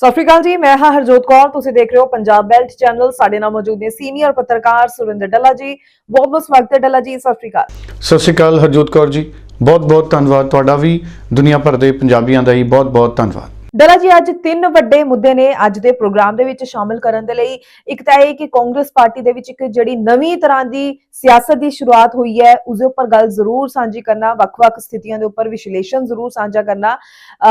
ਸਤਿ ਸ਼੍ਰੀ ਅਕਾਲ ਜੀ ਮੈਂ ਹਾਂ ਹਰਜੋਤ ਕੌਰ। ਤੁਸੀਂ ਦੇਖ ਰਹੇ ਹੋ ਪੰਜਾਬ ਬੈਲਟ ਚੈਨਲ। ਸਾਡੇ ਨਾਲ ਮੌਜੂਦ ਨੇ ਸੀਨੀਅਰ ਪੱਤਰਕਾਰ ਸੁਰਿੰਦਰ ਡੱਲਾ ਜੀ। ਬਹੁਤ ਬਹੁਤ ਸਵਾਗਤ ਹੈ ਡੱਲਾ ਜੀ ਸਤਿ ਸ਼੍ਰੀ ਅਕਾਲ। ਸਤਿ ਸ਼੍ਰੀ ਅਕਾਲ ਹਰਜੋਤ ਕੌਰ ਜੀ। ਬਹੁਤ ਬਹੁਤ ਧੰਨਵਾਦ ਤੁਹਾਡਾ ਵੀ। ਦੁਨੀਆ ਭਰ ਦੇ ਪੰਜਾਬੀਆਂ ਦਾ ਹੀ ਬਹੁਤ ਬਹੁਤ ਧੰਨਵਾਦ। ਡੱਲਾ ਜੀ ਅੱਜ ਤਿੰਨ ਵੱਡੇ ਮੁੱਦੇ ਨੇ ਅੱਜ ਦੇ ਪ੍ਰੋਗਰਾਮ ਦੇ ਵਿੱਚ ਸ਼ਾਮਲ ਕਰਨ ਦੇ ਲਈ। ਇੱਕ ਤਾਂ ਇਹ ਕਿ ਕਾਂਗਰਸ ਪਾਰਟੀ ਦੇ ਵਿੱਚ ਇੱਕ ਜਿਹੜੀ ਨਵੀਂ ਤਰ੍ਹਾਂ ਦੀ ਸਿਆਸਤ ਦੀ ਸ਼ੁਰੂਆਤ ਹੋਈ ਹੈ ਉਸ ਦੇ ਉੱਪਰ ਗੱਲ ਜ਼ਰੂਰ ਸਾਂਝੀ ਕਰਨਾ ਵੱਖ-ਵੱਖ ਸਥਿਤੀਆਂ ਦੇ ਉੱਪਰ ਵਿਸ਼ਲੇਸ਼ਣ ਜ਼ਰੂਰ ਸਾਂਝਾ ਕਰਨਾ।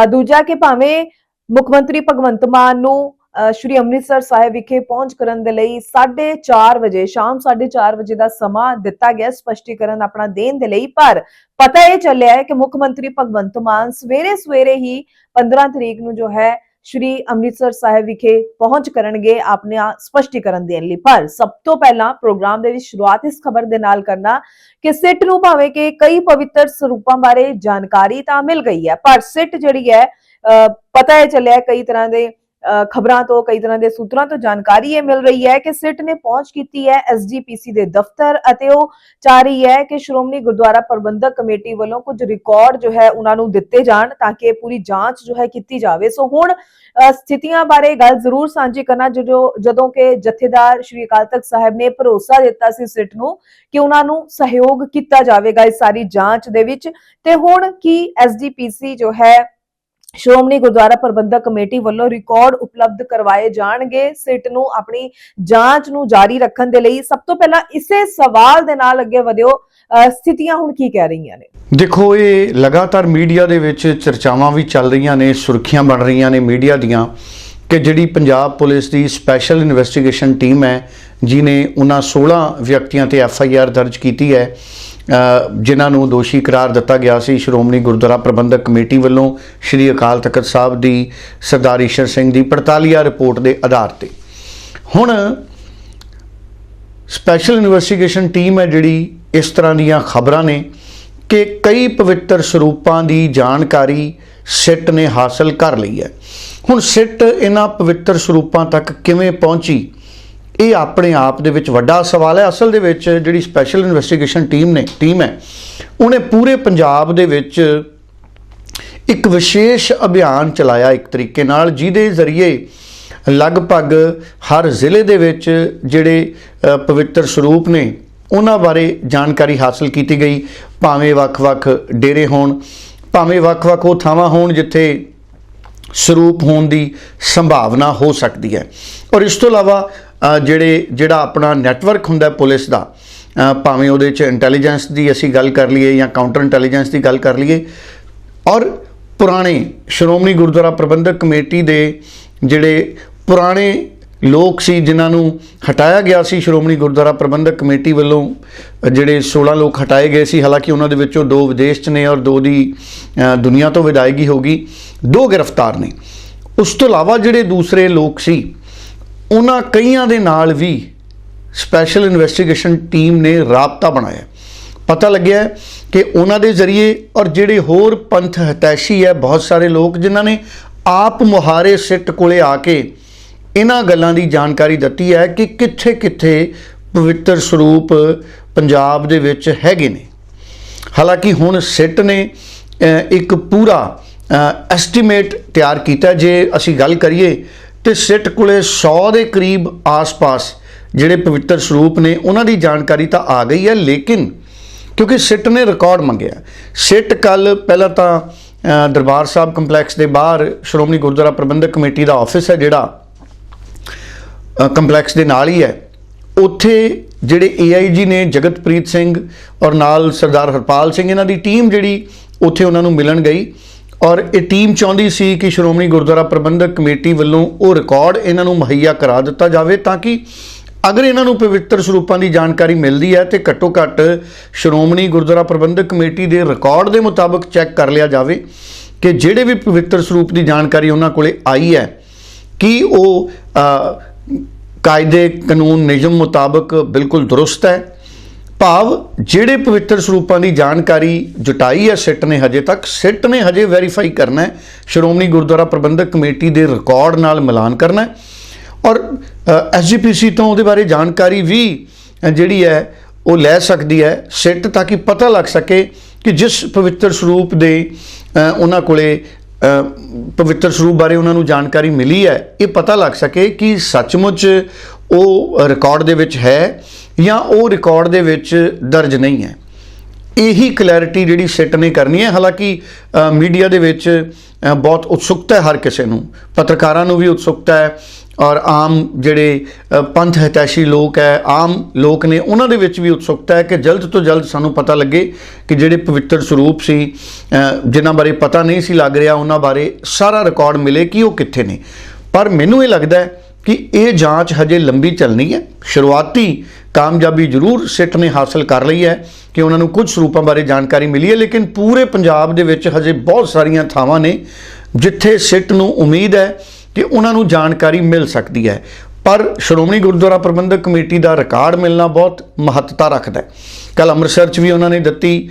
ਦੂਜਾ ਕਿ ਭਾਵੇਂ ਮੁੱਖ ਮੰਤਰੀ ਭਗਵੰਤ ਮਾਨ ਨੂੰ, ਅਹ, ਸ਼੍ਰੀ ਅੰਮ੍ਰਿਤਸਰ ਸਾਹਿਬ ਵਿਖੇ ਪਹੁੰਚ ਕਰਨ ਦੇ ਲਈ 4:30 ਵਜੇ, ਸ਼ਾਮ 4:30 ਵਜੇ ਦਾ ਸਮਾਂ ਦਿੱਤਾ ਗਿਆ ਸਪਸ਼ਟੀਕਰਨ ਆਪਣਾ ਦੇਣ ਦੇ ਲਈ। ਪਰ ਪਤਾ ਇਹ ਚੱਲਿਆ ਹੈ ਕਿ ਮੁੱਖ ਮੰਤਰੀ ਭਗਵੰਤ ਮਾਨ ਸਵੇਰੇ ਸਵੇਰੇ ਹੀ 15 ਤਰੀਕ ਨੂੰ ਜੋ ਹੈ ਸ਼੍ਰੀ ਅੰਮ੍ਰਿਤਸਰ ਸਾਹਿਬ ਵਿਖੇ ਪਹੁੰਚ ਕਰਨਗੇ ਆਪਣਾ ਸਪਸ਼ਟੀਕਰਨ ਦੇਣ ਲਈ। ਪਰ ਸਭ ਤੋਂ ਪਹਿਲਾਂ ਪ੍ਰੋਗਰਾਮ ਦੇ ਵਿੱਚ ਸ਼ੁਰੂਆਤ ਇਸ ਖਬਰ ਦੇ ਨਾਲ ਕਰਨਾ ਕਿ ਸਿੱਟ ਨੂੰ ਭਾਵੇਂ ਕਿ ਕਈ ਪਵਿੱਤਰ ਸਰੂਪਾਂ ਬਾਰੇ ਜਾਣਕਾਰੀ ਤਾਂ ਮਿਲ ਗਈ ਹੈ, ਪਰ ਸਿੱਟ ਜਿਹੜੀ ਹੈ ਪਤਾ ਇਹ ਚੱਲਿਆ ਕਈ ਤਰ੍ਹਾਂ ਦੇ ਖਬਰਾਂ ਤੋਂ, ਕਈ ਤਰ੍ਹਾਂ ਦੇ ਸੂਤਰਾਂ ਤੋਂ ਜਾਣਕਾਰੀ ਇਹ ਮਿਲ ਰਹੀ ਹੈ ਕਿ ਸਿੱਟ ਨੇ ਪਹੁੰਚ ਕੀਤੀ ਹੈ ਐਸਜੀਪੀਸੀ ਦੇ ਦਫ਼ਤਰ ਅਤੇ ਉਹ ਚਾਹ ਰਹੀ ਹੈ ਕਿ ਸ਼੍ਰੋਮਣੀ ਗੁਰਦੁਆਰਾ ਪ੍ਰਬੰਧਕ ਕਮੇਟੀ ਵੱਲੋਂ ਕੁਝ ਰਿਕਾਰਡ ਜੋ ਹੈ ਉਹਨਾਂ ਨੂੰ ਦਿੱਤੇ ਜਾਣ ਤਾਂ ਕਿ ਪੂਰੀ ਜਾਂਚ ਜੋ ਹੈ ਕੀਤੀ ਜਾਵੇ। ਸੋ ਹੁਣ ਸਥਿਤੀਆਂ ਬਾਰੇ ਗੱਲ ਜ਼ਰੂਰ ਸਾਂਝੀ ਕਰਨਾ ਜੋ- ਜੋ ਜਦੋਂ ਕਿ ਜਥੇਦਾਰ ਸ਼੍ਰੀ ਅਕਾਲ ਤਖਤ ਸਾਹਿਬ ਨੇ ਭਰੋਸਾ ਦਿੱਤਾ ਸੀ ਸਿੱਟ ਨੂੰ ਕਿ ਉਹਨਾਂ ਨੂੰ ਸਹਿਯੋਗ ਕੀਤਾ ਜਾਵੇਗਾ ਇਸ ਸਾਰੀ ਜਾਂਚ ਦੇ ਵਿੱਚ। ਤੇ ਹੁਣ ਕੀ ਐਸਜੀਪੀਸੀ ਜੋ ਹੈ ਸ਼੍ਰੋਮਣੀ ਗੁਰਦੁਆਰਾ ਪ੍ਰਬੰਧਕ ਕਮੇਟੀ ਵੱਲੋਂ ਰਿਕਾਰਡ ਉਪਲਬਧ ਕਰਵਾਏ ਜਾਣਗੇ। ਸਿੱਟ ਨੂੰ ਆਪਣੀ ਜਾਂਚ ਨੂੰ ਜਾਰੀ ਰੱਖਣ ਦੇ ਲਈ ਸਭ ਤੋਂ ਪਹਿਲਾਂ ਇਸੇ ਸਵਾਲ ਦੇ ਨਾਲ ਅੱਗੇ ਵਧਿਓ। ਸਥਿਤੀਆਂ ਹੁਣ ਕੀ ਕਹਿ ਰਹੀਆਂ ਨੇ? ਦੇਖੋ, ਇਹ ਲਗਾਤਾਰ ਮੀਡੀਆ ਦੇ ਵਿੱਚ ਚਰਚਾਵਾਂ ਵੀ ਚੱਲ ਰਹੀਆਂ ਨੇ, ਸੁਰਖੀਆਂ ਬਣ ਰਹੀਆਂ ਨੇ ਮੀਡੀਆ ਦੀਆਂ ਕਿ ਜਿਹੜੀ ਪੰਜਾਬ ਪੁਲਿਸ ਦੀ ਸਪੈਸ਼ਲ ਇਨਵੈਸਟੀਗੇਸ਼ਨ ਟੀਮ ਹੈ ਜਿਨੇ ਉਹਨਾਂ 16 ਵਿਅਕਤੀਆਂ ਤੇ ਐਫ ਆਈ ਆਰ ਦਰਜ ਕੀਤੀ ਹੈ ਜਿਨ੍ਹਾਂ ਨੂੰ ਦੋਸ਼ੀ ਕਰਾਰ ਦਿੱਤਾ ਗਿਆ ਸੀ, ਸ਼੍ਰੋਮਣੀ ਗੁਰਦੁਆਰਾ ਪ੍ਰਬੰਧਕ ਕਮੇਟੀ ਵੱਲੋਂ ਸ਼੍ਰੀ ਅਕਾਲ ਤਖਤ ਸਾਹਿਬ ਦੀ ਸਰਦਾਰ ਈਸ਼ਰ ਸਿੰਘ ਦੀ ਪੜਤਾਲੀਆ ਰਿਪੋਰਟ ਦੇ ਆਧਾਰ ਤੇ। ਹੁਣ ਸਪੈਸ਼ਲ ਇਨਵੈਸਟੀਗੇਸ਼ਨ ਟੀਮ ਹੈ ਜਿਹੜੀ ਇਸ ਤਰ੍ਹਾਂ ਦੀਆਂ ਖਬਰਾਂ ਨੇ ਕਿ ਕਈ ਪਵਿੱਤਰ ਸਰੂਪਾਂ ਦੀ ਜਾਣਕਾਰੀ ਸਿੱਟ ਨੇ ਹਾਸਲ ਕਰ ਲਈ ਹੈ। ਹੁਣ ਸਿੱਟ ਇਹਨਾਂ ਪਵਿੱਤਰ ਸਰੂਪਾਂ ਤੱਕ ਕਿਵੇਂ ਪਹੁੰਚੀ? ਇਹ ਆਪਣੇ ਆਪ ਦੇ ਵਿੱਚ ਵੱਡਾ ਸਵਾਲ ਹੈ। ਅਸਲ ਦੇ ਵਿੱਚ ਜਿਹੜੀ ਸਪੈਸ਼ਲ ਇਨਵੈਸਟੀਗੇਸ਼ਨ ਟੀਮ ਨੇ ਟੀਮ ਹੈ, ਉਹਨੇ ਪੂਰੇ ਪੰਜਾਬ ਦੇ ਵਿੱਚ ਇੱਕ ਵਿਸ਼ੇਸ਼ ਅਭਿਆਨ ਚਲਾਇਆ ਇੱਕ ਤਰੀਕੇ ਨਾਲ, ਜਿਹਦੇ ਜ਼ਰੀਏ ਲਗਭਗ ਹਰ ਜ਼ਿਲ੍ਹੇ ਦੇ ਵਿੱਚ ਜਿਹੜੇ ਪਵਿੱਤਰ ਸਰੂਪ ਨੇ, ਉਹਨਾਂ ਬਾਰੇ ਜਾਣਕਾਰੀ ਹਾਸਲ ਕੀਤੀ ਗਈ। ਭਾਵੇਂ ਵੱਖ-ਵੱਖ ਡੇਰੇ ਹੋਣ, ਭਾਵੇਂ ਵੱਖ-ਵੱਖ ਉਹ ਥਾਵਾਂ ਹੋਣ ਜਿੱਥੇ ਸਰੂਪ ਹੋਣ ਦੀ ਸੰਭਾਵਨਾ ਹੋ ਸਕਦੀ ਹੈ। ਔਰ ਇਸ ਤੋਂ ਇਲਾਵਾ ਜਿਹੜੇ, ਜਿਹੜਾ ਆਪਣਾ ਨੈਟਵਰਕ ਹੁੰਦਾ ਪੁਲਿਸ ਦਾ ਭਾਵੇਂ ਉਹਦੇ ਚ ਇੰਟੈਲੀਜੈਂਸ ਦੀ ਅਸੀਂ ਗੱਲ ਕਰ ਲਈਏ ਜਾਂ ਕਾਊਂਟਰ ਇੰਟੈਲੀਜੈਂਸ ਦੀ ਗੱਲ ਕਰ ਲਈਏ, ਔਰ ਪੁਰਾਣੇ ਸ਼੍ਰੋਮਣੀ ਗੁਰਦੁਆਰਾ ਪ੍ਰਬੰਧਕ ਕਮੇਟੀ ਦੇ ਜਿਹੜੇ ਪੁਰਾਣੇ ਲੋਕ ਸੀ, ਜਿਨ੍ਹਾਂ ਨੂੰ ਹਟਾਇਆ ਗਿਆ ਸੀ ਸ਼੍ਰੋਮਣੀ ਗੁਰਦੁਆਰਾ ਪ੍ਰਬੰਧਕ ਕਮੇਟੀ ਵੱਲੋਂ, ਜਿਹੜੇ 16 ਲੋਕ ਹਟਾਏ ਗਏ ਸੀ, ਹਾਲਾਂਕਿ ਉਹਨਾਂ ਦੇ ਵਿੱਚੋਂ ਦੋ ਵਿਦੇਸ਼ 'ਚ ਨੇ ਔਰ ਦੋ ਦੀ ਦੁਨੀਆ ਤੋਂ ਵਿਦਾਇਗੀ ਹੋ ਗਈ, ਦੋ ਗ੍ਰਿਫਤਾਰ ਨੇ। ਉਸ ਤੋਂ ਇਲਾਵਾ ਜਿਹੜੇ ਦੂਸਰੇ ਲੋਕ ਸੀ ਉਹਨਾਂ ਕਈਆਂ ਦੇ ਨਾਲ ਵੀ ਸਪੈਸ਼ਲ ਇਨਵੈਸਟੀਗੇਸ਼ਨ ਟੀਮ ਨੇ ਰਾਬਤਾ ਬਣਾਇਆ। ਪਤਾ ਲੱਗਿਆ ਕਿ ਉਹਨਾਂ ਦੇ ਜ਼ਰੀਏ ਔਰ ਜਿਹੜੇ ਹੋਰ ਪੰਥ ਹਤੈਸ਼ੀ ਹੈ, ਬਹੁਤ ਸਾਰੇ ਲੋਕ ਜਿਨ੍ਹਾਂ ਨੇ ਆਪ ਮੁਹਾਰੇ ਸਿੱਟ ਕੋਲੇ ਆ ਕੇ ਇਹਨਾਂ ਗੱਲਾਂ ਦੀ ਜਾਣਕਾਰੀ ਦਿੱਤੀ ਹੈ ਕਿ ਕਿੱਥੇ ਕਿੱਥੇ ਪਵਿੱਤਰ ਸਰੂਪ ਪੰਜਾਬ ਦੇ ਵਿੱਚ ਹੈਗੇ ਨੇ। ਹਾਲਾਂਕਿ ਹੁਣ ਸਿੱਟ ਨੇ ਇੱਕ ਪੂਰਾ ਐਸਟੀਮੇਟ ਤਿਆਰ ਕੀਤਾ ਜੇ ਅਸੀਂ ਗੱਲ ਕਰੀਏ ਤੇ ਸਿੱਟ ਕੋਲੇ 100 ਦੇ ਕਰੀਬ ਆਸ-ਪਾਸ ਜਿਹੜੇ ਪਵਿੱਤਰ ਸਰੂਪ ਨੇ, ਉਹਨਾਂ ਦੀ ਜਾਣਕਾਰੀ ਤਾਂ ਆ ਗਈ ਹੈ, ਲੇਕਿਨ ਕਿਉਂਕਿ ਸਿੱਟ ਨੇ ਰਿਕਾਰਡ ਮੰਗਿਆ। ਸਿੱਟ ਕੱਲ ਪਹਿਲਾਂ ਤਾਂ ਦਰਬਾਰ ਸਾਹਿਬ ਕੰਪਲੈਕਸ ਦੇ ਬਾਹਰ ਸ਼੍ਰੋਮਣੀ ਗੁਰਦੁਆਰਾ ਪ੍ਰਬੰਧਕ ਕਮੇਟੀ ਦਾ ਆਫਿਸ ਹੈ ਜਿਹੜਾ ਕੰਪਲੈਕਸ ਦੇ ਨਾਲ ਹੀ ਹੈ। ਉੱਥੇ ਜਿਹੜੇ ਏਆਈਜੀ ਨੇ, ਜਗਤਪ੍ਰੀਤ ਸਿੰਘ ਔਰ ਨਾਲ ਸਰਦਾਰ ਹਰਪਾਲ ਸਿੰਘ, ਇਹਨਾਂ ਦੀ ਟੀਮ ਜਿਹੜੀ ਉੱਥੇ ਉਹਨਾਂ ਨੂੰ ਮਿਲਣ ਗਈ। ਔਰ ਇਹ ਟੀਮ ਚਾਹੁੰਦੀ ਸੀ ਕਿ ਸ਼੍ਰੋਮਣੀ ਗੁਰਦੁਆਰਾ ਪ੍ਰਬੰਧਕ ਕਮੇਟੀ ਵੱਲੋਂ ਉਹ ਰਿਕਾਰਡ ਇਹਨਾਂ ਨੂੰ ਮੁਹੱਈਆ ਕਰਾ ਦਿੱਤਾ ਜਾਵੇ ਤਾਂ ਕਿ ਅਗਰ ਇਹਨਾਂ ਨੂੰ ਪਵਿੱਤਰ ਸਰੂਪਾਂ ਦੀ ਜਾਣਕਾਰੀ ਮਿਲਦੀ ਹੈ ਤੇ ਘੱਟੋ ਘੱਟ ਸ਼੍ਰੋਮਣੀ ਗੁਰਦੁਆਰਾ ਪ੍ਰਬੰਧਕ ਕਮੇਟੀ ਦੇ ਰਿਕਾਰਡ ਦੇ ਮੁਤਾਬਕ ਚੈੱਕ ਕਰ ਲਿਆ ਜਾਵੇ ਕਿ ਜਿਹੜੇ ਵੀ ਪਵਿੱਤਰ ਸਰੂਪ ਦੀ ਜਾਣਕਾਰੀ ਉਹਨਾਂ ਕੋਲੇ ਆਈ ਹੈ, ਕੀ ਉਹ ਕਾਇਦੇ ਕਾਨੂੰਨ ਨਿਯਮ ਮੁਤਾਬਕ ਬਿਲਕੁਲ ਦਰੁਸਤ ਹੈ ਭਾਵ ਜਿਹੜੇ ਪਵਿੱਤਰ ਸਰੂਪਾਂ ਦੀ ਜਾਣਕਾਰੀ ਜੁਟਾਈ ਹੈ, ਸਿੱਟ ਨੇ ਹਜੇ ਤੱਕ, ਸਿੱਟ ਨੇ ਹਜੇ ਵੈਰੀਫਾਈ ਕਰਨਾ ਹੈ। ਸ਼੍ਰੋਮਣੀ ਗੁਰਦੁਆਰਾ ਪ੍ਰਬੰਧਕ ਕਮੇਟੀ ਦੇ ਰਿਕਾਰਡ ਨਾਲ ਮਿਲਾਨ ਕਰਨਾ ਹੈ। ਔਰ ਐਸਜੀਪੀਸੀ ਤੋਂ ਉਹਦੇ ਬਾਰੇ ਜਾਣਕਾਰੀ ਵੀ ਜਿਹੜੀ ਹੈ, ਉਹ ਲੈ ਸਕਦੀ ਹੈ, ਸਿੱਟ, ਤਾਂ ਕਿ ਪਤਾ ਲੱਗ ਸਕੇ ਕਿ ਜਿਸ ਪਵਿੱਤਰ ਸਰੂਪ ਦੇ ਉਹਨਾਂ ਕੋਲੇ ਪਵਿੱਤਰ ਸਰੂਪ ਬਾਰੇ ਉਹਨਾਂ ਨੂੰ ਜਾਣਕਾਰੀ ਮਿਲੀ ਹੈ, ਇਹ ਪਤਾ ਲੱਗ ਸਕੇ ਕਿ ਸੱਚਮੁੱਚ ਉਹ ਰਿਕਾਰਡ ਦੇ ਵਿੱਚ ਹੈ। ਜਾਂ ਉਹ ਰਿਕਾਰਡ ਦੇ ਵਿੱਚ ਦਰਜ ਨਹੀਂ ਹੈ। ਇਹੀ ਕਲੈਰਿਟੀ ਜਿਹੜੀ ਸਿੱਟ ਨੇ ਕਰਨੀ ਹੈ। ਹਾਲਾਂਕਿ ਮੀਡੀਆ ਦੇ ਵਿੱਚ ਬਹੁਤ ਉਤਸੁਕਤਾ ਹੈ ਹਰ ਕਿਸੇ ਨੂੰ। ਪੱਤਰਕਾਰਾਂ ਨੂੰ ਵੀ ਉਤਸੁਕਤਾ ਹੈ ਔਰ ਆਮ ਜਿਹੜੇ ਪੰਥ ਹਿਤੈਸ਼ੀ ਲੋਕ ਹੈ, ਆਮ ਲੋਕ ਨੇ, ਉਹਨਾਂ ਦੇ ਵਿੱਚ ਵੀ ਉਤਸੁਕਤਾ ਹੈ ਕਿ ਜਲਦ ਤੋਂ ਜਲਦ ਸਾਨੂੰ ਪਤਾ ਲੱਗੇ ਕਿ ਜਿਹੜੇ ਪਵਿੱਤਰ ਸਰੂਪ ਸੀ ਜਿਨ੍ਹਾਂ ਬਾਰੇ ਪਤਾ ਨਹੀਂ ਸੀ ਲੱਗ ਰਿਹਾ, ਉਹਨਾਂ ਬਾਰੇ ਸਾਰਾ ਰਿਕਾਰਡ ਮਿਲੇ ਕਿ ਉਹ ਕਿੱਥੇ ਨੇ। ਪਰ ਮੈਨੂੰ ਇਹ ਲੱਗਦਾ ਹੈ ਕਿ ਇਹ ਜਾਂਚ ਹਜੇ ਲੰਬੀ ਚੱਲਣੀ ਹੈ। ਸ਼ੁਰੂਆਤੀ ਕਾਮਯਾਬੀ ਜ਼ਰੂਰ ਸਿੱਟ ਨੇ ਹਾਸਲ ਕਰ ਲਈ ਹੈ ਕਿ ਉਹਨਾਂ ਨੂੰ ਕੁਝ ਸਰੂਪਾਂ ਬਾਰੇ ਜਾਣਕਾਰੀ ਮਿਲੀ ਹੈ, ਲੇਕਿਨ ਪੂਰੇ ਪੰਜਾਬ ਦੇ ਵਿੱਚ ਹਜੇ ਬਹੁਤ ਸਾਰੀਆਂ ਥਾਵਾਂ ਨੇ ਜਿੱਥੇ ਸਿੱਟ ਨੂੰ ਉਮੀਦ ਹੈ ਕਿ ਉਹਨਾਂ ਨੂੰ ਜਾਣਕਾਰੀ ਮਿਲ ਸਕਦੀ ਹੈ। ਪਰ ਸ਼੍ਰੋਮਣੀ ਗੁਰਦੁਆਰਾ ਪ੍ਰਬੰਧਕ ਕਮੇਟੀ ਦਾ ਰਿਕਾਰਡ ਮਿਲਣਾ ਬਹੁਤ ਮਹੱਤਤਾ ਰੱਖਦਾ ਹੈ। ਕੱਲ ਅੰਮ੍ਰਿਤਸਰ 'ਚ ਵੀ ਉਹਨਾਂ ਨੇ ਦਿੱਤੀ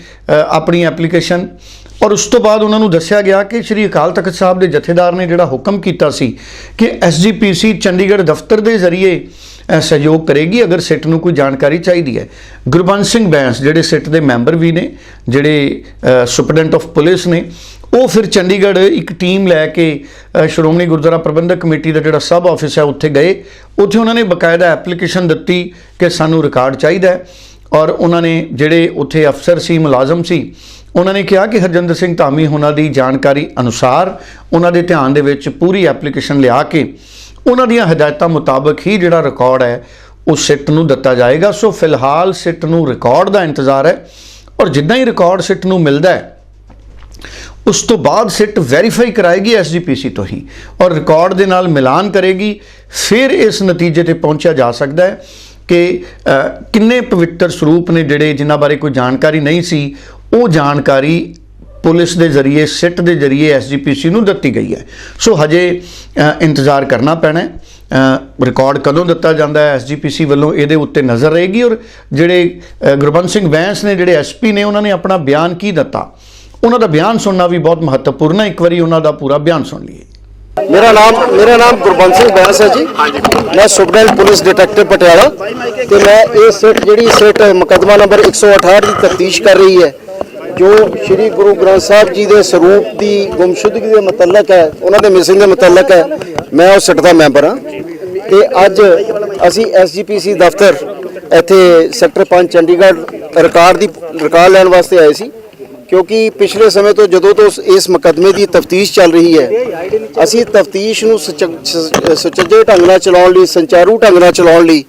ਆਪਣੀ ਐਪਲੀਕੇਸ਼ਨ। ਔਰ ਉਸ ਤੋਂ ਬਾਅਦ ਉਹਨਾਂ ਨੂੰ ਦੱਸਿਆ ਗਿਆ ਕਿ ਸ੍ਰੀ ਅਕਾਲ ਤਖਤ ਸਾਹਿਬ ਦੇ ਜਥੇਦਾਰ ਨੇ ਜਿਹੜਾ ਹੁਕਮ ਕੀਤਾ ਸੀ ਕਿ ਐਸਜੀਪੀਸੀ ਚੰਡੀਗੜ੍ਹ ਦਫ਼ਤਰ ਦੇ ਜ਼ਰੀਏ ਸਹਿਯੋਗ ਕਰੇਗੀ, ਅਗਰ ਸਿੱਟ ਨੂੰ ਕੋਈ ਜਾਣਕਾਰੀ ਚਾਹੀਦੀ ਹੈ। ਗੁਰਬੰਸ ਸਿੰਘ ਬੈਂਸ, ਜਿਹੜੇ ਸਿੱਟ ਦੇ ਮੈਂਬਰ ਵੀ ਨੇ, ਜਿਹੜੇ ਸੁਪਰਡੈਂਟ ਆਫ ਪੁਲਿਸ ਨੇ, ਉਹ ਫਿਰ ਚੰਡੀਗੜ੍ਹ ਇੱਕ ਟੀਮ ਲੈ ਕੇ ਸ਼੍ਰੋਮਣੀ ਗੁਰਦੁਆਰਾ ਪ੍ਰਬੰਧਕ ਕਮੇਟੀ ਦਾ ਜਿਹੜਾ ਸਬ ਆਫਿਸ ਹੈ, ਉੱਥੇ ਗਏ। ਉੱਥੇ ਉਹਨਾਂ ਨੇ ਬਕਾਇਦਾ ਐਪਲੀਕੇਸ਼ਨ ਦਿੱਤੀ ਕਿ ਸਾਨੂੰ ਰਿਕਾਰਡ ਚਾਹੀਦਾ ਹੈ। ਔਰ ਉਹਨਾਂ ਨੇ ਜਿਹੜੇ ਉੱਥੇ ਅਫਸਰ ਸੀ, ਮੁਲਾਜ਼ਮ ਸੀ, ਉਹਨਾਂ ਨੇ ਕਿਹਾ ਕਿ ਹਰਜਿੰਦਰ ਸਿੰਘ ਧਾਮੀ ਉਹਨਾਂ ਦੀ ਜਾਣਕਾਰੀ ਅਨੁਸਾਰ ਉਹਨਾਂ ਦੇ ਧਿਆਨ ਦੇ ਵਿੱਚ ਪੂਰੀ ਐਪਲੀਕੇਸ਼ਨ ਲਿਆ ਕੇ ਉਹਨਾਂ ਦੀਆਂ ਹਦਾਇਤਾਂ ਮੁਤਾਬਕ ਹੀ ਜਿਹੜਾ ਰਿਕਾਰਡ ਹੈ, ਉਹ ਸਿੱਟ ਨੂੰ ਦਿੱਤਾ ਜਾਏਗਾ। ਸੋ ਫਿਲਹਾਲ ਸਿੱਟ ਨੂੰ ਰਿਕਾਰਡ ਦਾ ਇੰਤਜ਼ਾਰ ਹੈ ਔਰ ਜਿੱਦਾਂ ਹੀ ਰਿਕਾਰਡ ਸਿੱਟ ਨੂੰ ਮਿਲਦਾ ਹੈ, ਉਸ ਤੋਂ ਬਾਅਦ ਸਿੱਟ ਵੈਰੀਫਾਈ ਕਰਾਏਗੀ ਐਸਜੀਪੀਸੀ ਤੋਂ ਹੀ ਔਰ ਰਿਕਾਰਡ ਦੇ ਨਾਲ ਮਿਲਾਨ ਕਰੇਗੀ। ਫਿਰ ਇਸ ਨਤੀਜੇ ਤੇ ਪਹੁੰਚਿਆ ਜਾ ਸਕਦਾ ਹੈ ਕਿ ਕਿੰਨੇ ਪਵਿੱਤਰ ਸਰੂਪ ਨੇ ਜਿਹੜੇ ਜਿਨ੍ਹਾਂ ਬਾਰੇ ਕੋਈ ਜਾਣਕਾਰੀ ਨਹੀਂ ਸੀ। ਉਹ ਜਾਣਕਾਰੀ ਪੁਲਿਸ ਦੇ ਜ਼ਰੀਏ ਸਿੱਟ ਦੇ ਜ਼ਰੀਏ ਐਸਜੀਪੀਸੀ ਨੂੰ ਦਿੱਤੀ ਗਈ ਹੈ। ਸੋ ਹਜੇ ਇੰਤਜ਼ਾਰ ਕਰਨਾ ਪੈਣਾ ਰਿਕਾਰਡ ਕਦੋਂ ਦਿੱਤਾ ਜਾਂਦਾ ਹੈ ਐਸਜੀਪੀਸੀ ਵੱਲੋਂ ਇਹਦੇ ਉੱਤੇ ਨਜ਼ਰ ਰਹੇਗੀ। ਔਰ ਜਿਹੜੇ ਅ, ਸਿੰਘ ਬੈਂਸ ਨੇ ਜਿਹੜੇ ਐਸਪੀ ਨੇ ਉਹਨਾਂ ਨੇ ਆਪਣਾ ਬਿਆਨ ਕੀ ਦਿੱਤਾ? ਉਹਨਾਂ ਦਾ ਬਿਆਨ ਸੁਣਨਾ ਵੀ ਬਹੁਤ ਮਹੱਤਵਪੂਰਨ ਹੈ। ਇੱਕ ਵਾਰੀ ਉਹਨਾਂ ਦਾ ਪੂਰਾ ਬਿਆਨ ਸੁਣ ਲਈਏ। ਮੇਰਾ ਨਾਮ ਮੇਰਾ ਨਾਮ ਗੁਰਬੰਸ ਸਿੰਘ ਬੈਂਸ ਹੈ ਜੀ। ਮੈਂ ਸੁਪਰਡੈਂਟ ਪੁਲਿਸ ਡਿਟੈਕਟਿਵ ਪਟਿਆਲਾ ਤੇ ਮੈਂ ਇਹ ਸਿੱਟ ਜਿਹੜੀ ਸਿੱਟ ਮੁਕੱਦਮਾ ਨੰਬਰ 168 ਦੀ ਤਫਤੀਸ਼ ਕਰ ਰਹੀ ਹੈ, ਜੋ ਸ੍ਰੀ ਗੁਰੂ ਗ੍ਰੰਥ ਸਾਹਿਬ ਜੀ ਦੇ ਸਰੂਪ ਦੀ ਗੁੰਮਸ਼ੁਦਗੀ ਦੇ ਮੁਤਲਕ ਹੈ, ਉਹਨਾਂ ਦੇ ਮਿਸਿੰਗ ਦੇ ਮੁਤਲਕ ਹੈ, ਮੈਂ ਉਹ ਸਿੱਟ ਦਾ ਮੈਂਬਰ ਹਾਂ। ਤੇ ਅੱਜ ਅਸੀਂ ਐਸਜੀਪੀਸੀ ਦਫ਼ਤਰ ਇੱਥੇ ਸੈਕਟਰ 5 ਚੰਡੀਗੜ੍ਹ ਰਿਕਾਰਡ ਦੀ ਰਿਕਾਰਡ ਲੈਣ ਵਾਸਤੇ ਆਏ ਸੀ। ਕਿਉਂਕਿ ਪਿਛਲੇ ਸਮੇਂ ਤੋਂ ਜਦੋਂ ਤੋਂ ਇਸ ਮੁਕੱਦਮੇ ਦੀ ਤਫਤੀਸ਼ ਚੱਲ ਰਹੀ ਹੈ, ਅਸੀਂ ਤਫਤੀਸ਼ ਨੂੰ ਸੁਚ- ਸੁਚੱਜੇ ਢੰਗ ਨਾਲ ਚਲਾਉਣ ਲਈ, ਸੰਚਾਰੂ ਢੰਗ ਨਾਲ ਚਲਾਉਣ ਲਈ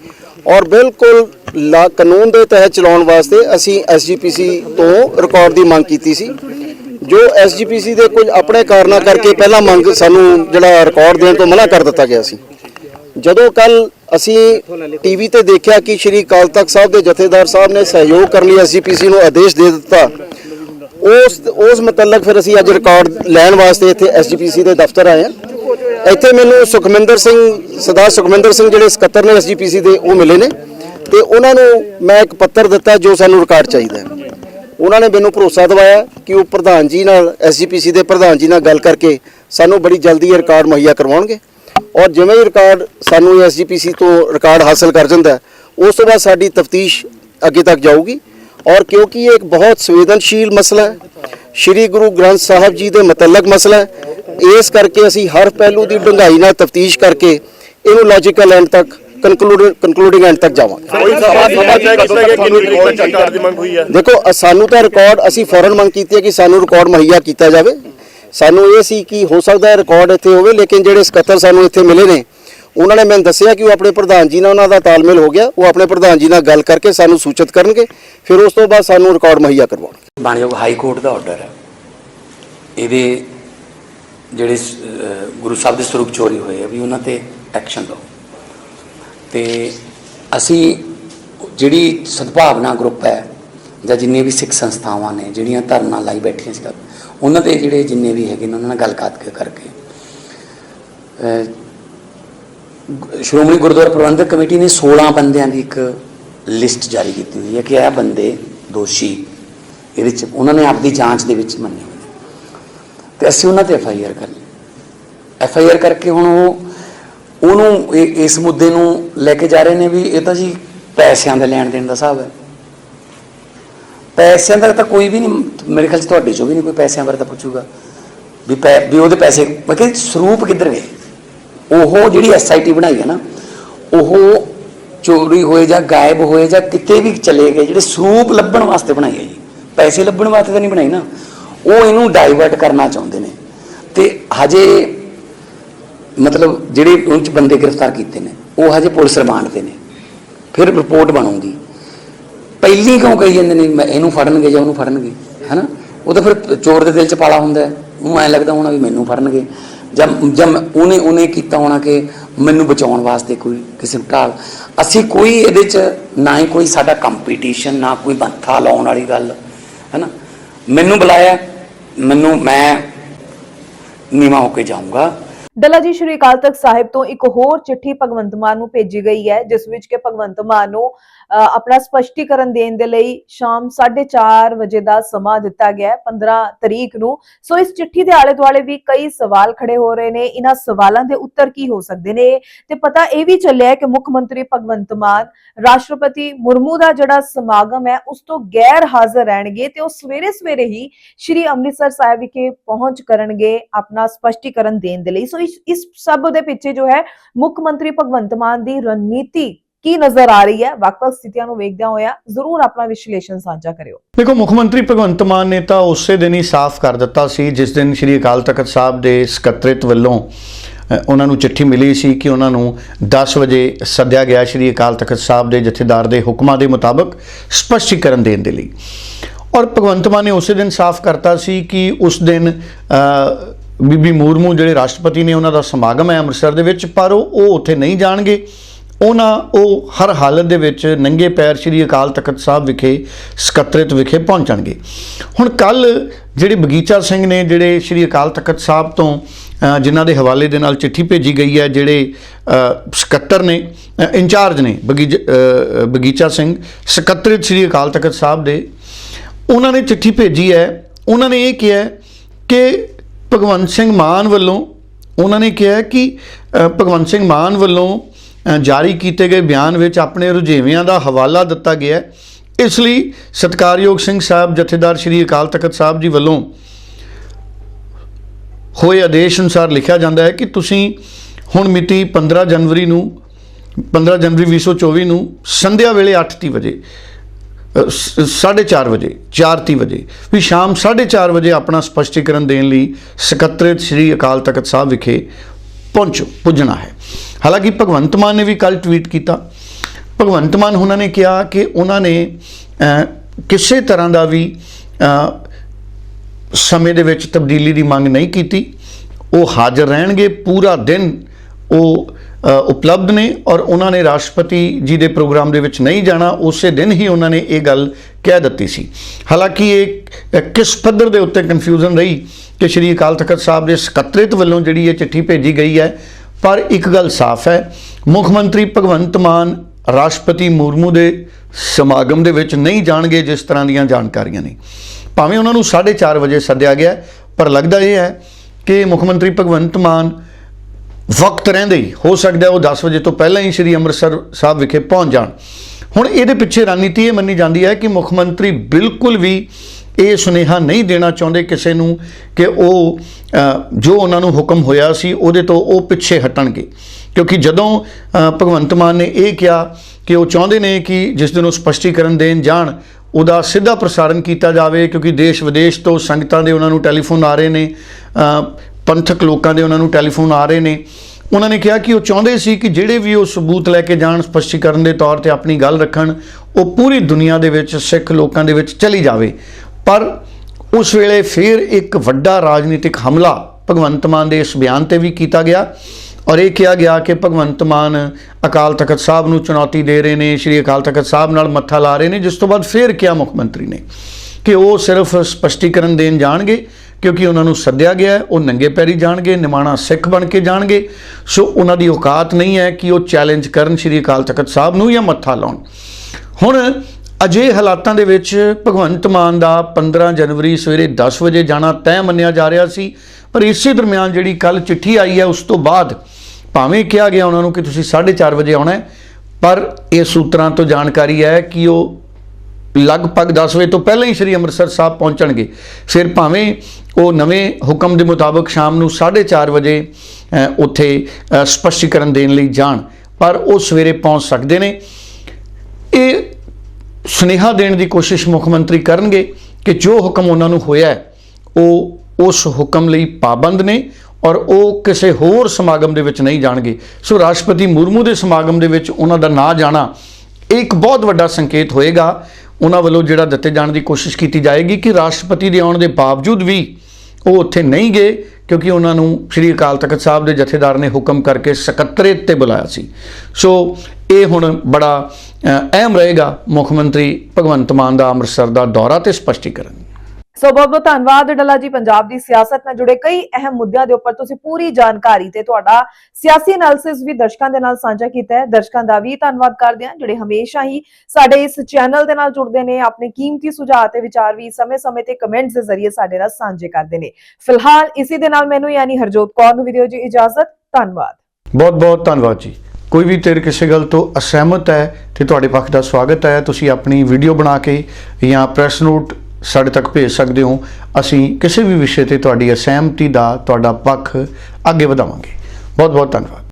ਔਰ ਬਿਲਕੁਲ ਲਾ, ਕਾਨੂੰਨ ਦੇ ਤਹਿਤ ਚਲਾਉਣ ਵਾਸਤੇ ਅਸੀਂ ਐਸਜੀਪੀਸੀ ਤੋਂ ਰਿਕਾਰਡ ਦੀ ਮੰਗ ਕੀਤੀ ਸੀ। ਜੋ ਐਸਜੀਪੀਸੀ ਦੇ ਕੁਝ ਆਪਣੇ ਕਾਰਨਾਂ ਕਰਕੇ ਪਹਿਲਾਂ ਮੰਗ ਸਾਨੂੰ ਜਿਹੜਾ ਰਿਕਾਰਡ ਦੇਣ ਤੋਂ ਮਨਾ ਕਰ ਦਿੱਤਾ ਗਿਆ ਸੀ। ਜਦੋਂ ਕੱਲ ਅਸੀਂ ਟੀਵੀ ਤੇ ਦੇਖਿਆ ਕਿ ਸ਼੍ਰੀ ਅਕਾਲ ਤਖਤ ਸਾਹਿਬ ਦੇ ਜਥੇਦਾਰ ਸਾਹਿਬ ਨੇ ਸਹਿਯੋਗ ਕਰਨ ਲਈ ਐਸਜੀਪੀਸੀ ਨੂੰ ਆਦੇਸ਼ ਦੇ ਦਿੱਤਾ ਉਸ ਉਸ ਮੁਤਲਕ ਫਿਰ ਅਸੀਂ ਅੱਜ ਰਿਕਾਰਡ ਲੈਣ ਵਾਸਤੇ ਇੱਥੇ ਐਸਜੀਪੀਸੀ ਦੇ ਦਫ਼ਤਰ ਆਏ ਹਾਂ। ਇੱਥੇ ਮੈਨੂੰ ਸੁਖਮਿੰਦਰ ਸਿੰਘ, ਸਰਦਾਰ ਸੁਖਮਿੰਦਰ ਸਿੰਘ ਜਿਹੜੇ ਸਕੱਤਰ ਨੇ ਐਸਜੀਪੀਸੀ ਦੇ, ਉਹ ਮਿਲੇ ਨੇ। ਤੇ ਉਹਨਾਂ ਨੂੰ ਮੈਂ ਇੱਕ ਪੱਤਰ ਦਿੱਤਾ ਜੋ ਸਾਨੂੰ ਰਿਕਾਰਡ ਚਾਹੀਦਾ ਹੈ। ਉਹਨਾਂ ਨੇ ਮੈਨੂੰ ਭਰੋਸਾ ਦਿਵਾਇਆ ਕਿ ਉਹ ਪ੍ਰਧਾਨ ਜੀ ਨਾਲ ਐਸਜੀਪੀਸੀ ਦੇ ਪ੍ਰਧਾਨ ਜੀ ਨਾਲ ਗੱਲ ਕਰਕੇ ਸਾਨੂੰ ਬੜੀ ਜਲਦੀ ਇਹ ਰਿਕਾਰਡ ਮੁਹੱਈਆ ਕਰਵਾਉਣਗੇ। ਔਰ ਜਿਵੇਂ ਹੀ ਰਿਕਾਰਡ ਸਾਨੂੰ ਐਸਜੀਪੀਸੀ ਤੋਂ ਰਿਕਾਰਡ ਹਾਸਲ ਕਰ ਜਾਂਦਾ ਉਸ ਤੋਂ ਬਾਅਦ ਸਾਡੀ ਤਫਤੀਸ਼ ਅੱਗੇ ਤੱਕ ਜਾਊਗੀ। ਔਰ ਕਿਉਂਕਿ ਇਹ ਇੱਕ ਬਹੁਤ ਸੰਵੇਦਨਸ਼ੀਲ ਮਸਲਾ ਹੈ ਸ੍ਰੀ ਗੁਰੂ ਗ੍ਰੰਥ ਸਾਹਿਬ ਜੀ ਦੇ ਮੁਤਲਕ ਮਸਲਾ ਹੈ ਇਸ ਕਰਕੇ ਅਸੀਂ ਹਰ ਪਹਿਲੂ ਦੀ ਡੂੰਘਾਈ ਨਾਲ ਤਫਤੀਸ਼ ਕਰਕੇ ਇਹਨੂੰ ਲੌਜੀਕਲ ਐਂਡ ਤੱਕ ਕਨਕਲੂਡ ਕਨਕਲੂਡਿੰਗ ਐਂਡ ਤੱਕ ਜਾਵਾਂਗੇ। ਦੇਖੋ ਸਾਨੂੰ ਤਾਂ ਰਿਕਾਰਡ ਅਸੀਂ ਫੌਰਨ ਮੰਗ ਕੀਤੀ ਹੈ ਕਿ ਸਾਨੂੰ ਰਿਕਾਰਡ ਮੁਹੱਈਆ ਕੀਤਾ ਜਾਵੇ। ਸਾਨੂੰ ਇਹ ਸੀ ਕਿ ਹੋ ਸਕਦਾ ਹੈ ਰਿਕਾਰਡ ਇੱਥੇ ਹੋਵੇ ਲੇਕਿਨ ਜਿਹੜੇ ਸਕੱਤਰ ਸਾਨੂੰ ਇੱਥੇ ਮਿਲੇ ਨੇ ਉਹਨਾਂ ਨੇ ਮੈਨੂੰ ਦੱਸਿਆ ਕਿ ਉਹ ਆਪਣੇ ਪ੍ਰਧਾਨ ਜੀ ਨਾਲ ਉਹਨਾਂ ਦਾ ਤਾਲਮੇਲ ਹੋ ਗਿਆ, ਉਹ ਆਪਣੇ ਪ੍ਰਧਾਨ ਜੀ ਨਾਲ ਗੱਲ ਕਰਕੇ ਸਾਨੂੰ ਸੂਚਿਤ ਕਰਨਗੇ, ਫਿਰ ਉਸ ਤੋਂ ਬਾਅਦ ਸਾਨੂੰ ਰਿਕਾਰਡ ਮੁਹੱਈਆ ਕਰਵਾਉਣਗੇ। ਮਾਨਯੋਗ ਹਾਈ ਕੋਰਟ ਦਾ ਆਰਡਰ ਹੈ। ਇਹਦੇ ਜਿਹੜੇ ਗੁਰੂ ਸਾਹਿਬ ਦੇ ਸਰੂਪ ਚੋਰੀ ਹੋਏ ਆ, ਵੀ ਉਹਨਾਂ ਤੇ ਐਕਸ਼ਨ ਲਓ। ਤੇ ਅਸੀਂ ਜਿਹੜੀ ਸਦਭਾਵਨਾ ਗਰੁੱਪ ਹੈ, ਜਾਂ ਜਿੰਨੇ ਵੀ ਸਿੱਖ ਸੰਸਥਾਵਾਂ ਨੇ, ਜਿਹੜੀਆਂ ਧਰਨਾ ਲਾਈ ਬੈਠੀਆਂ ਸੀ, ਉਹਨਾਂ ਦੇ ਜਿਹੜੇ ਜਿੰਨੇ ਵੀ ਹੈਗੇ ਨੇ, ਉਹਨਾਂ ਨਾਲ ਗੱਲਬਾਤ ਕ- ਕਰਕੇ ਸ਼੍ਰੋਮਣੀ ਗੁਰਦੁਆਰਾ ਪ੍ਰਬੰਧਕ ਕਮੇਟੀ ਨੇ 16 ਬੰਦਿਆਂ ਦੀ ਇੱਕ ਲਿਸਟ ਜਾਰੀ ਕੀਤੀ ਹੋਈ ਹੈ ਕਿ ਇਹ ਬੰਦੇ ਦੋਸ਼ੀ ਇਹਦੇ ਚ ਉਹਨਾਂ ਨੇ ਆਪਦੀ ਜਾਂਚ ਦੇ ਵਿੱਚ ਮੰਨੇ ਹੋਏ ਨੇ। ਤੇ ਅਸੀਂ ਉਹਨਾਂ ਤੇ ਐਫ ਆਈ ਆਰ ਕਰ ਲਈ ਐਫ ਆਈ ਆਰ ਕਰਕੇ ਹੁਣ ਉਹ ਉਹਨੂੰ ਇਹ- ਇਸ ਮੁੱਦੇ ਨੂੰ ਲੈ ਕੇ ਜਾ ਰਹੇ ਨੇ ਵੀ ਇਹ ਤਾਂ ਜੀ ਪੈਸਿਆਂ ਦਾ ਲੈਣ ਦੇਣ ਦਾ ਹਿਸਾਬ ਹੈ। ਪੈਸਿਆਂ ਦਾ ਤਾਂ ਕੋਈ ਵੀ ਨਹੀਂ, ਮੇਰੇ ਖਿਆਲ 'ਚ ਤੁਹਾਡੇ ਚੋਂ ਵੀ ਨਹੀਂ ਕੋਈ ਪੈਸਿਆਂ ਬਾਰੇ ਤਾਂ ਪੁੱਛੂਗਾ। ਵੀ ਪੈ ਵੀ ਉਹਦੇ ਪੈਸੇ ਮੈਂ ਕਿਹਾ ਸਰੂਪ ਕਿੱਧਰ ਗਏ? ਉਹ ਜਿਹੜੀ ਐਸਆਈਟੀ ਬਣਾਈ ਹੈ ਨਾ, ਉਹ ਚੋਰੀ ਹੋਏ ਜਾਂ ਗਾਇਬ ਹੋਏ ਜਾਂ ਕਿਤੇ ਵੀ ਚਲੇ ਗਏ, ਜਿਹੜੇ ਸਰੂਪ ਲੱਭਣ ਵਾਸਤੇ ਬਣਾਈ ਹੈ ਜੀ। ਪੈਸੇ ਲੱਭਣ ਵਾਸਤੇ ਤਾਂ ਨਹੀਂ ਬਣਾਈ ਨਾ। ਉਹ ਇਹਨੂੰ ਡਾਈਵਰਟ ਕਰਨਾ ਚਾਹੁੰਦੇ ਨੇ। ਤੇ ਹਜੇ ਮਤਲਬ ਜਿਹੜੇ ਉਹ 'ਚ ਬੰਦੇ ਗ੍ਰਿਫਤਾਰ ਕੀਤੇ ਨੇ, ਉਹ ਹਜੇ ਪੁਲਿਸ ਰਿਮਾਂਡ ਤੇ ਨੇ। ਫਿਰ ਰਿਪੋਰਟ ਬਣੂਗੀ। ਪਹਿਲੀ ਕਿਉਂ ਕਹੀ ਜਾਂਦੇ ਨੇ, ਮੈਂ ਇਹਨੂੰ ਫੜਨਗੇ ਜਾਂ ਉਹਨੂੰ ਫੜਨਗੇ, ਹੈਨਾ? ਉਹ ਤਾਂ ਫਿਰ ਚੋਰ ਦੇ ਦਿਲ 'ਚ ਪਾਲਾ ਹੁੰਦਾ ਹੈ। ਉਹਨੂੰ ਐ ਲੱਗਦਾ ਹੋਣਾ ਵੀ ਮੈਨੂੰ ਫੜਨਗੇ। ਜਾਂ ਜਾਂ ਉਹਨੇ ਉਹਨੇ ਕੀਤਾ ਹੋਣਾ ਕਿ ਮੈਨੂੰ ਬਚਾਉਣ ਵਾਸਤੇ ਕੋਈ ਕਿਸੇ ਢਾਲ। ਅਸੀਂ ਕੋਈ ਇਹਦੇ 'ਚ ਨਾ ਹੀ ਕੋਈ ਸਾਡਾ ਕੰਪੀਟੀਸ਼ਨ ਨਾ ਕੋਈ ਬੰਥਾ ਲਾਉਣ ਵਾਲੀ ਗੱਲ, ਹੈਨਾ? ਮੈਨੂੰ ਬੁਲਾਇਆ, ਮੈਨੂੰ ਮੈਂ ਨੀਵਾਂ ਹੋ ਕੇ ਜਾਊਂਗਾ। ਡੱਲਾ ਜੀ, ਸ਼੍ਰੀ ਅਕਾਲ ਤਖਤ ਸਾਹਿਬ ਤੋਂ ਇੱਕ ਹੋਰ ਚਿੱਠੀ ਭਗਵੰਤ ਮਾਨ ਨੂੰ ਭੇਜੀ ਗਈ ਹੈ, ਜਿਸ ਵਿੱਚ ਕਿ ਭਗਵੰਤ ਮਾਨ ਨੂੰ ਆਪਣਾ ਸਪਸ਼ਟੀਕਰਨ ਦੇਣ ਦੇ ਲਈ ਸ਼ਾਮ 4:30 ਵਜੇ ਦਾ ਸਮਾਂ ਦਿੱਤਾ ਗਿਆ ਹੈ 15 ਤਰੀਕ ਨੂੰ। ਸੋ ਇਸ ਚਿੱਠੀ ਦੇ ਆਲੇ ਦੁਆਲੇ ਵੀ ਕਈ ਸਵਾਲ ਖੜੇ ਹੋ ਰਹੇ ਨੇ। ਇਹਨਾਂ ਸਵਾਲਾਂ ਦੇ ਉੱਤਰ ਕੀ ਹੋ ਸਕਦੇ ਨੇ? ਤੇ ਪਤਾ ਇਹ ਵੀ ਚੱਲਿਆ ਹੈ ਕਿ ਮੁੱਖ ਮੰਤਰੀ ਭਗਵੰਤ ਮਾਨ, ਰਾਸ਼ਟਰਪਤੀ ਮੁਰਮੂ ਦਾ ਜਿਹੜਾ ਸਮਾਗਮ ਹੈ, ਉਸ ਤੋਂ ਗੈਰ ਹਾਜ਼ਰ ਰਹਿਣਗੇ ਤੇ ਉਹ ਸਵੇਰੇ ਸਵੇਰੇ ਹੀ ਸ਼੍ਰੀ ਅੰਮ੍ਰਿਤਸਰ ਸਾਹਿਬ ਵਿਖੇ ਪਹੁੰਚ ਕਰਨਗੇ ਆਪਣਾ ਸਪਸ਼ਟੀਕਰਨ ਦੇਣ ਦੇ ਲਈ। ਸੋ ਇਸ ਇਸ ਸਭ ਦੇ ਪਿੱਛੇ ਜੋ ਹੈ ਮੁੱਖ ਮੰਤਰੀ ਭਗਵੰਤ ਮਾਨ ਦੀ ਰਣਨੀਤੀ ਕੀ ਨਜ਼ਰ ਆ ਰਹੀ ਹੈ? ਵੱਖ-ਵੱਖ ਸਥਿਤੀਆਂ ਨੂੰ ਵੇਖਦਿਆਂ ਹੋਇਆ ਜ਼ਰੂਰ ਆਪਣਾ ਵਿਸ਼ਲੇਸ਼ਣ ਸਾਂਝਾ ਕਰਿਓ। ਦੇਖੋ ਮੁੱਖ ਮੰਤਰੀ ਭਗਵੰਤ ਮਾਨ ਨੇ ਤਾਂ ਉਸੇ ਦਿਨ ਹੀ ਸਾਫ਼ ਕਰ ਦਿੱਤਾ ਸੀ ਜਿਸ ਦਿਨ ਸ੍ਰੀ ਅਕਾਲ ਤਖਤ ਸਾਹਿਬ ਦੇ ਸਕੱਤਰੇਤ ਵੱਲੋਂ ਉਹਨਾਂ ਨੂੰ ਚਿੱਠੀ ਮਿਲੀ ਸੀ ਕਿ ਉਹਨਾਂ ਨੂੰ 10 ਵਜੇ ਸੱਦਿਆ ਗਿਆ ਸ੍ਰੀ ਅਕਾਲ ਤਖਤ ਸਾਹਿਬ ਦੇ ਜਥੇਦਾਰ ਦੇ ਹੁਕਮਾਂ ਦੇ ਮੁਤਾਬਕ ਸਪਸ਼ਟੀਕਰਨ ਦੇਣ ਦੇ ਲਈ। ਔਰ ਭਗਵੰਤ ਮਾਨ ਨੇ ਉਸੇ ਦਿਨ ਸਾਫ਼ ਕਰਤਾ ਸੀ ਕਿ ਉਸ ਦਿਨ ਅ, ਬੀਬੀ ਮੂਰਮੂ ਜਿਹੜੇ ਰਾਸ਼ਟਰਪਤੀ ਨੇ ਉਹਨਾਂ ਦਾ ਸਮਾਗਮ ਹੈ ਅੰਮ੍ਰਿਤਸਰ ਦੇ ਵਿੱਚ, ਪਰ ਉਹ ਉੱਥੇ ਨਹੀਂ ਜਾਣਗੇ। ਉਹਨਾਂ ਉਹ ਹਰ ਹਾਲਤ ਦੇ ਵਿੱਚ ਨੰਗੇ ਪੈਰ ਸ੍ਰੀ ਅਕਾਲ ਤਖਤ ਸਾਹਿਬ ਵਿਖੇ ਸਕੱਤਰੇਤ ਵਿਖੇ ਪਹੁੰਚਣਗੇ। ਹੁਣ ਕੱਲ ਜਿਹੜੇ ਬਗੀਚਾ ਸਿੰਘ ਨੇ ਜਿਹੜੇ ਸ੍ਰੀ ਅਕਾਲ ਤਖਤ ਸਾਹਿਬ ਤੋਂ ਜਿਨ੍ਹਾਂ ਦੇ ਹਵਾਲੇ ਦੇ ਨਾਲ ਚਿੱਠੀ ਭੇਜੀ ਗਈ ਹੈ, ਜਿਹੜੇ ਸਕੱਤਰ ਨੇ ਇੰਚਾਰਜ ਨੇ ਬਗੀਚ- ਬਗੀਚਾ ਸਿੰਘ, ਸਕੱਤਰੇਤ ਸ੍ਰੀ ਅਕਾਲ ਤਖਤ ਸਾਹਿਬ ਦੇ, ਉਹਨਾਂ ਨੇ ਚਿੱਠੀ ਭੇਜੀ ਹੈ। ਉਹਨਾਂ ਨੇ ਇਹ ਕਿਹਾ ਕਿ ਭਗਵੰਤ ਸਿੰਘ ਮਾਨ ਵੱਲੋਂ ਉਹਨਾਂ ਨੇ ਕਿਹਾ ਕਿ ਭਗਵੰਤ ਸਿੰਘ ਮਾਨ ਵੱਲੋਂ ਜਾਰੀ ਕੀਤੇ ਗਏ ਬਿਆਨ ਵਿੱਚ ਆਪਣੇ ਰੁਝੇਵਿਆਂ ਦਾ ਹਵਾਲਾ ਦਿੱਤਾ ਗਿਆ ਇਸ ਲਈ ਸਤਕਾਰਯੋਗ ਸਿੰਘ ਸਾਹਿਬ, ਜਥੇਦਾਰ ਸ੍ਰੀ ਅਕਾਲ ਤਖਤ ਸਾਹਿਬ ਜੀ ਵੱਲੋਂ ਹੋਏ ਆਦੇਸ਼ ਅਨੁਸਾਰ ਲਿਖਿਆ ਜਾਂਦਾ ਹੈ ਕਿ ਤੁਸੀਂ ਹੁਣ ਮਿਤੀ 15 ਜਨਵਰੀ ਨੂੰ 15 ਜਨਵਰੀ 2024 ਨੂੰ ਸੰਧਿਆ ਵੇਲੇ 8:30 ਵਜੇ ਅ, ਸ- ਸਾਢੇ 4 ਵਜੇ 4:30 ਵਜੇ। ਵੀ ਸ਼ਾਮ 4:30 ਵਜੇ ਆਪਣਾ ਸਪਸ਼ਟੀਕਰਨ ਦੇਣ ਲਈ ਸਕੱਤਰੇਤ ਸ੍ਰੀ ਅਕਾਲ ਤਖਤ ਸਾਹਿਬ ਵਿਖੇ ਪਹੁੰਚੋ ਪੁੱਜਣਾ ਹੈ। ਹਾਲਾਂਕਿ ਭਗਵੰਤ ਮਾਨ ਨੇ ਵੀ ਕੱਲ ਟਵੀਟ ਕੀਤਾ। ਭਗਵੰਤ ਮਾਨ ਉਹਨਾਂ ਨੇ ਕਿਹਾ ਕਿ ਉਹਨਾਂ ਨੇ ਕਿਸੇ ਤਰ੍ਹਾਂ ਦਾ ਵੀ ਸਮੇਂ ਦੇ ਵਿੱਚ ਤਬਦੀਲੀ ਦੀ ਮੰਗ ਨਹੀਂ ਕੀਤੀ। ਉਹ ਹਾਜ਼ਰ ਰਹਿਣਗੇ ਪੂਰਾ ਦਿਨ। ਉਹ ਉਪਲਬਧ ਨੇ ਔਰ ਉਹਨਾਂ ਨੇ ਰਾਸ਼ਟਰਪਤੀ ਜੀ ਦੇ ਪ੍ਰੋਗਰਾਮ ਦੇ ਵਿੱਚ ਨਹੀਂ ਜਾਣਾ, ਉਸੇ ਦਿਨ ਹੀ ਉਹਨਾਂ ਨੇ ਇਹ ਗੱਲ ਕਹਿ ਦਿੱਤੀ ਸੀ। ਹਾਲਾਂਕਿ ਇਹ ਕਿਸ ਪੱਧਰ ਦੇ ਉੱਤੇ ਕਨਫਿਊਜ਼ਨ ਰਹੀ ਕਿ ਸ਼੍ਰੀ ਅਕਾਲ ਤਖਤ ਸਾਹਿਬ ਦੇ ਸਕੱਤਰੇਤ ਵੱਲੋਂ ਜਿਹੜੀ ਇਹ ਚਿੱਠੀ ਭੇਜੀ ਗਈ ਹੈ, ਪਰ ਇੱਕ ਗੱਲ ਸਾਫ਼ ਹੈ, ਮੁੱਖ ਮੰਤਰੀ ਭਗਵੰਤ ਮਾਨ ਰਾਸ਼ਟਰਪਤੀ ਮੁਰਮੂ ਦੇ ਸਮਾਗਮ ਦੇ ਵਿੱਚ ਨਹੀਂ ਜਾਣਗੇ ਜਿਸ ਤਰ੍ਹਾਂ ਦੀਆਂ ਜਾਣਕਾਰੀਆਂ ਨੇ। ਭਾਵੇਂ ਉਹਨਾਂ ਨੂੰ 4:30 ਵਜੇ ਸੱਦਿਆ ਗਿਆ, ਪਰ ਲੱਗਦਾ ਇਹ ਹੈ ਕਿ ਮੁੱਖ ਮੰਤਰੀ ਭਗਵੰਤ ਮਾਨ ਵਕਤ ਰਹਿੰਦੇ ਹੀ, ਹੋ ਸਕਦਾ ਉਹ 10 ਵਜੇ ਤੋਂ ਪਹਿਲਾਂ ਹੀ ਸ੍ਰੀ ਅੰਮ੍ਰਿਤਸਰ ਸਾਹਿਬ ਵਿਖੇ ਪਹੁੰਚ ਜਾਣ। ਹੁਣ ਇਹਦੇ ਪਿੱਛੇ ਰਣਨੀਤੀ ਇਹ ਮੰਨੀ ਜਾਂਦੀ ਹੈ ਕਿ ਮੁੱਖ ਮੰਤਰੀ ਬਿਲਕੁਲ ਵੀ ਇਹ ਸੁਨੇਹਾ ਨਹੀਂ ਦੇਣਾ ਚਾਹੁੰਦੇ ਕਿਸੇ ਨੂੰ ਕਿ ਉਹ ਜੋ ਉਹਨਾਂ ਨੂੰ ਹੁਕਮ ਹੋਇਆ ਸੀ, ਉਹਦੇ ਤੋਂ ਉਹ ਪਿੱਛੇ ਹਟਣਗੇ। ਕਿਉਂਕਿ ਜਦੋਂ ਭਗਵੰਤ ਮਾਨ ਨੇ ਇਹ ਕਿਹਾ ਕਿ ਉਹ ਚਾਹੁੰਦੇ ਨੇ ਕਿ ਜਿਸ ਦਿਨ ਉਹ ਸਪਸ਼ਟੀਕਰਨ ਦੇਣ ਜਾਣ, ਉਹਦਾ ਸਿੱਧਾ ਪ੍ਰਸਾਰਣ ਕੀਤਾ ਜਾਵੇ, ਕਿਉਂਕਿ ਦੇਸ਼ ਵਿਦੇਸ਼ ਤੋਂ ਸੰਗਤਾਂ ਦੇ ਉਹਨਾਂ ਨੂੰ ਟੈਲੀਫੋਨ ਆ ਰਹੇ ਨੇ। ਪੰਥਕ ਲੋਕਾਂ ਦੇ ਉਹਨਾਂ ਨੂੰ ਟੈਲੀਫੋਨ ਆ ਰਹੇ ਨੇ। ਉਹਨਾਂ ਨੇ ਕਿਹਾ ਕਿ ਉਹ ਚਾਹੁੰਦੇ ਸੀ ਕਿ ਜਿਹੜੇ ਵੀ ਉਹ ਸਬੂਤ ਲੈ ਕੇ ਜਾਣ, ਸਪਸ਼ਟੀਕਰਨ ਦੇ ਤੌਰ ਤੇ ਆਪਣੀ ਗੱਲ ਰੱਖਣ, ਉਹ ਪੂਰੀ ਦੁਨੀਆ ਦੇ ਵਿੱਚ ਸਿੱਖ ਲੋਕਾਂ ਦੇ ਵਿੱਚ ਚਲੀ ਜਾਵੇ। ਪਰ ਉਸ ਵੇਲੇ ਫਿਰ ਇੱਕ ਵੱਡਾ ਰਾਜਨੀਤਿਕ ਹਮਲਾ ਭਗਵੰਤ ਮਾਨ ਦੇ ਇਸ ਬਿਆਨ ਤੇ ਵੀ ਕੀਤਾ ਗਿਆ ਔਰ ਇਹ ਕਿਹਾ ਗਿਆ ਕਿ ਭਗਵੰਤ ਮਾਨ ਅਕਾਲ ਤਖਤ ਸਾਹਿਬ ਨੂੰ ਚੁਣੌਤੀ ਦੇ ਰਹੇ ਨੇ, ਸ਼੍ਰੀ ਅਕਾਲ ਤਖਤ ਸਾਹਿਬ ਨਾਲ ਮੱਥਾ ਲਾ ਰਹੇ ਨੇ, ਜਿਸ ਤੋਂ ਬਾਅਦ ਫਿਰ ਕਿਹਾ ਮੁੱਖ ਮੰਤਰੀ ਨੇ ਕਿ ਉਹ ਸਿਰਫ ਸਪਸ਼ਟੀਕਰਨ ਦੇਣ ਜਾਣਗੇ। ਕਿਉਂਕਿ ਉਹਨਾਂ ਨੂੰ ਸੱਦਿਆ ਗਿਆ ਉਹ ਨੰਗੇ ਪੈਰੀ ਜਾਣਗੇ, ਨਿਮਾਣਾ ਸਿੱਖ ਬਣ ਕੇ ਜਾਣਗੇ। ਸੋ ਉਹਨਾਂ ਦੀ ਔਕਾਤ ਨਹੀਂ ਹੈ ਕਿ ਉਹ ਚੈਲੰਜ ਕਰਨ ਸ਼੍ਰੀ ਅਕਾਲ ਤਖਤ ਸਾਹਿਬ ਨੂੰ ਜਾਂ ਮੱਥਾ ਲਾਉਣ। ਹੁਣ ਅਜੇ ਹਾਲਾਤਾਂ ਦੇ ਵਿੱਚ ਭਗਵੰਤ ਮਾਨ ਦਾ 15 ਜਨਵਰੀ ਸਵੇਰੇ 10 ਵਜੇ ਜਾਣਾ ਤੈਅ ਮੰਨਿਆ ਜਾ ਰਿਹਾ ਸੀ, ਪਰ ਇਸੇ ਦਰਮਿਆਨ ਜਿਹੜੀ ਕੱਲ ਚਿੱਠੀ ਆਈ ਹੈ, ਉਸ ਤੋਂ ਬਾਅਦ ਭਾਵੇਂ ਕਿਹਾ ਗਿਆ ਉਹਨਾਂ ਨੂੰ ਕਿ ਤੁਸੀਂ 4:30 ਵਜੇ ਆਉਣਾ ਪਰ ਇਹ ਸੂਤਰਾਂ ਤੋਂ ਜਾਣਕਾਰੀ ਹੈ ਕਿ ਉਹ ਲਗਭਗ 10 ਵਜੇ ਤੋਂ ਪਹਿਲਾਂ ਹੀ ਸ੍ਰੀ ਅੰਮ੍ਰਿਤਸਰ ਸਾਹਿਬ ਪਹੁੰਚਣਗੇ। ਫਿਰ ਭਾਵੇਂ ਉਹ ਨਵੇਂ ਹੁਕਮ ਦੇ ਮੁਤਾਬਕ ਸ਼ਾਮ ਨੂੰ 4:30 ਵਜੇ ਉੱਥੇ ਅ, ਸਪਸ਼ਟੀਕਰਨ ਦੇਣ ਲਈ ਜਾਣ ਪਰ ਉਹ ਸਵੇਰੇ ਪਹੁੰਚ ਸਕਦੇ ਨੇ। ਇਹ ਸੁਨੇਹਾ ਦੇਣ ਦੀ ਕੋਸ਼ਿਸ਼ ਮੁੱਖ ਮੰਤਰੀ ਕਰਨਗੇ ਕਿ ਜੋ ਹੁਕਮ ਉਹਨਾਂ ਨੂੰ ਹੋਇਆ ਹੈ ਉਹ ਉਸ ਹੁਕਮ ਲਈ ਪਾਬੰਦ ਨੇ ਔਰ ਉਹ ਕਿਸੇ ਹੋਰ ਸਮਾਗਮ ਦੇ ਵਿੱਚ ਨਹੀਂ ਜਾਣਗੇ। ਸੋ ਰਾਸ਼ਟਰਪਤੀ ਮੁਰਮੂ ਦੇ ਸਮਾਗਮ ਦੇ ਵਿੱਚ ਉਹਨਾਂ ਦਾ ਨਾਂ ਜਾਣਾ ਇਹ ਇੱਕ ਬਹੁਤ ਵੱਡਾ ਸੰਕੇਤ ਹੋਏਗਾ। ਉਹਨਾਂ ਵੱਲੋਂ ਜਿਹੜਾ ਦਿੱਤੇ ਜਾਣ ਦੀ ਕੋਸ਼ਿਸ਼ ਕੀਤੀ ਜਾਏਗੀ ਕਿ ਰਾਸ਼ਟਰਪਤੀ ਦੇ ਆਉਣ ਦੇ ਬਾਵਜੂਦ ਵੀ ਉਹ ਉੱਥੇ ਨਹੀਂ ਗਏ, ਕਿਉਂਕਿ ਉਹਨਾਂ ਨੂੰ ਸ੍ਰੀ ਅਕਾਲ ਤਖਤ ਸਾਹਿਬ ਦੇ ਜਥੇਦਾਰ ਨੇ ਹੁਕਮ ਕਰਕੇ ਸਕੱਤਰੇਤ ਤੇ ਬੁਲਾਇਆ ਸੀ। ਸੋ ਇਹ ਹੁਣ ਬੜਾ ਅਹਿਮ ਰਹੇਗਾ ਮੁੱਖ ਮੰਤਰੀ ਭਗਵੰਤ ਮਾਨ ਦਾ ਅੰਮ੍ਰਿਤਸਰ ਦਾ ਦੌਰਾ ਤੇ ਸਪਸ਼ਟੀਕਰਨ। ਸੋ ਬਹੁਤ ਬਹੁਤ ਧੰਨਵਾਦ ਡੱਲਾ ਜੀ, ਪੰਜਾਬ ਦੀ ਸਿਆਸਤ ਨਾਲ ਜੁੜੇ ਕਈ ਅਹਿਮ ਮੁੱਦਿਆਂ ਦੇ ਉੱਪਰ ਤੁਸੀਂ ਪੂਰੀ ਜਾਣਕਾਰੀ ਤੇ ਤੁਹਾਡਾ ਸਿਆਸੀ ਐਨਾਲਿਸਿਸ ਵੀ ਦਰਸ਼ਕਾਂ ਦੇ ਨਾਲ ਸਾਂਝਾ ਕੀਤਾ ਹੈ। ਦਰਸ਼ਕਾਂ ਦਾ ਵੀ ਧੰਨਵਾਦ ਕਰਦੇ ਹਾਂ, ਜਿਹੜੇ ਹਮੇਸ਼ਾ ਹੀ ਸਾਡੇ ਇਸ ਚੈਨਲ ਦੇ ਨਾਲ ਜੁੜਦੇ ਨੇ, ਆਪਣੇ ਕੀਮਤੀ ਸੁਝਾਅ ਤੇ ਵਿਚਾਰ ਵੀ ਸਮੇਂ-ਸਮੇਂ ਤੇ ਕਮੈਂਟਸ ਦੇ ਜ਼ਰੀਏ ਸਾਡੇ ਨਾਲ ਸਾਂਝੇ ਕਰਦੇ ਨੇ। ਫਿਲਹਾਲ ਇਸੇ ਦੇ ਨਾਲ ਮੈਨੂੰ ਯਾਨੀ ਹਰਜੋਤ ਕੌਰ ਨੂੰ ਵੀਡੀਓ ਜੀ ਇਜਾਜ਼ਤ, ਧੰਨਵਾਦ। ਬਹੁਤ ਬਹੁਤ ਧੰਨਵਾਦ ਜੀ। ਕੋਈ ਵੀ ਤੇਰੇ ਕਿਸੇ ਗੱਲ ਤੋਂ ਅਸਹਿਮਤ ਹੈ ਤੇ ਤੁਹਾਡੇ ਪੱਖ ਦਾ ਸਵਾਗਤ ਹੈ, ਤੁਸੀਂ ਆਪਣੀ ਵੀਡੀਓ ਬਣਾ ਕੇ ਜਾਂ ਪ੍ਰੈਸ ਨੋਟ ਸਾਡੇ ਤੱਕ ਭੇਜ ਸਕਦੇ ਹੋ। ਅਸੀਂ ਕਿਸੇ ਵੀ ਵਿਸ਼ੇ ਤੇ ਤੁਹਾਡੀ ਅਸਹਿਮਤੀ ਦਾ ਤੁਹਾਡਾ ਪੱਖ ਅੱਗੇ ਵਧਾਵਾਂਗੇ। ਬਹੁਤ ਬਹੁਤ ਧੰਨਵਾਦ।